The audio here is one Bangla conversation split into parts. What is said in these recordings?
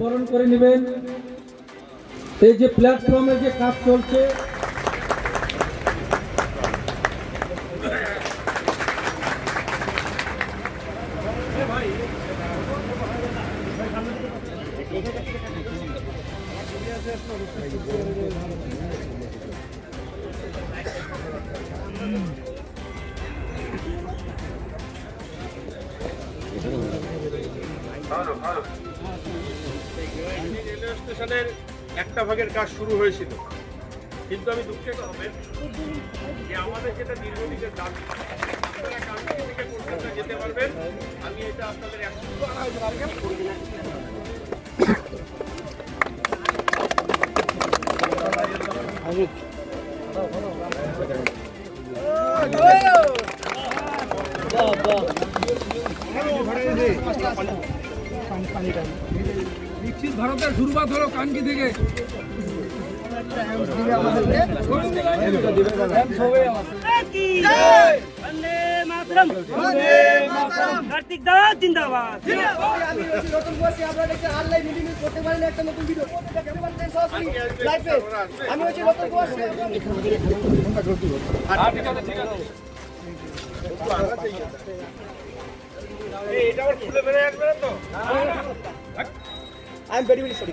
বরণ করে নেবেন এই যে প্ল্যাটফর্মে যে কাজ চলছে রেলওয়ে স্টেশনের একটা ভাগের কাজ শুরু হয়েছিল। কিন্তু আমি দুঃখের হবেন যে আমাদের যেটা দীর্ঘদিনের দাবি যেতে পারবেন। আমি এটা আপনাদের একশো বিকশিত ভারতের শুরুয়াত হলো কানকি থেকে वंदे কার্তিক দা জিন্দাবাদ। আমি নতুন বসে। আমরা দেখছি অনলাইন মিটিং করতে পারি না একটা নতুন ভিডিও লাইভে আমি হচ্ছে নতুন বসে। আমি বেরিয়ে সরি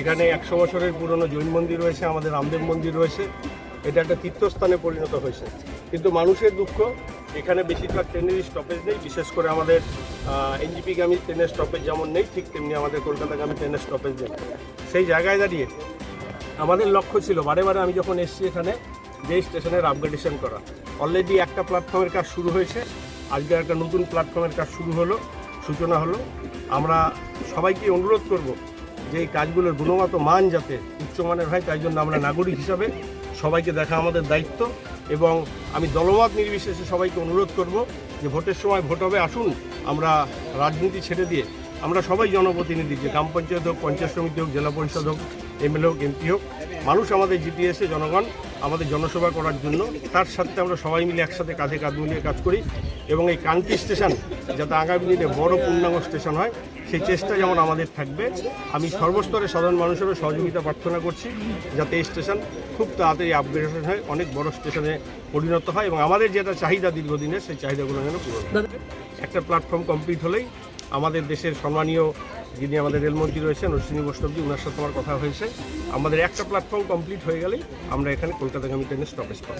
এখানে একশো বছরের পুরনো জৈন মন্দির রয়েছে, আমাদের রামদেব মন্দির রয়েছে। এটা একটা তীর্থস্থানে পরিণত হয়েছে। কিন্তু মানুষের দুঃখ, এখানে বেশিরভাগ ট্রেনের স্টপেজ নেই, বিশেষ করে আমাদের এনজিপিগামী ট্রেনের স্টপেজ যেমন নেই, ঠিক তেমনি আমাদের কলকাতাগামী ট্রেনের স্টপেজ নেই। সেই জায়গায় দাঁড়িয়ে আমাদের লক্ষ্য ছিল, বারে বারে আমি যখন এসেছি এখানে, যে স্টেশনের আপগ্রেডেশন করা। অলরেডি একটা প্ল্যাটফর্মের কাজ শুরু হয়েছে, আজকে একটা নতুন প্ল্যাটফর্মের কাজ শুরু হলো, সূচনা হলো। আমরা সবাইকে অনুরোধ করব যে এই কাজগুলোর গুণগত মান যাতে উচ্চমানের হয়, তাই জন্য আমরা নাগরিক হিসাবে সবাইকে দেখা আমাদের দায়িত্ব এবং আমি দলমত নির্বিশেষে সবাইকে অনুরোধ করব যে ভোটের সময় ভোট হবে, আসুন আমরা রাজনীতি ছেড়ে দিয়ে আমরা সবাই জনপ্রতিনিধি, যে গ্রাম পঞ্চায়েত হোক, পঞ্চায়েত সমিতি হোক, জেলা পরিষদ হোক, এমএলএ হোক, এমপি হোক, মানুষ আমাদের জিটিএসে জনগণ আমাদের জনসেবা করার জন্য। তার সাথে আমরা সবাই মিলে একসাথে কাঁধে কাঁধ মিলিয়ে কাজ করি এবং এই কান্তি স্টেশন যাতে আগামী দিনে বড় পূর্ণাঙ্গ স্টেশন হয় সেই চেষ্টা যেমন আমাদের থাকবে। আমি সর্বস্তরে সাধারণ মানুষেরও সহযোগিতা প্রার্থনা করছি যাতে এই স্টেশন খুব তাড়াতাড়ি আপগ্রেডেশন হয় অনেক বড় স্টেশনে পরিণত হয় এবং আমাদের যেটা চাহিদা দীর্ঘদিনের সেই চাহিদাগুলো যেন পূরণ একটা প্ল্যাটফর্ম কমপ্লিট হলেই আমাদের দেশের সম্মানীয় যিনি আমাদের রেলমন্ত্রী রয়েছেন অশ্বিনী বৈষ্ণবজি ওনার সাথে আমার কথা হয়েছে আমাদের একটা প্ল্যাটফর্ম কমপ্লিট হয়ে গেলে আমরা এখানে কলকাতাগামী ট্রেনের স্টপেজ পাব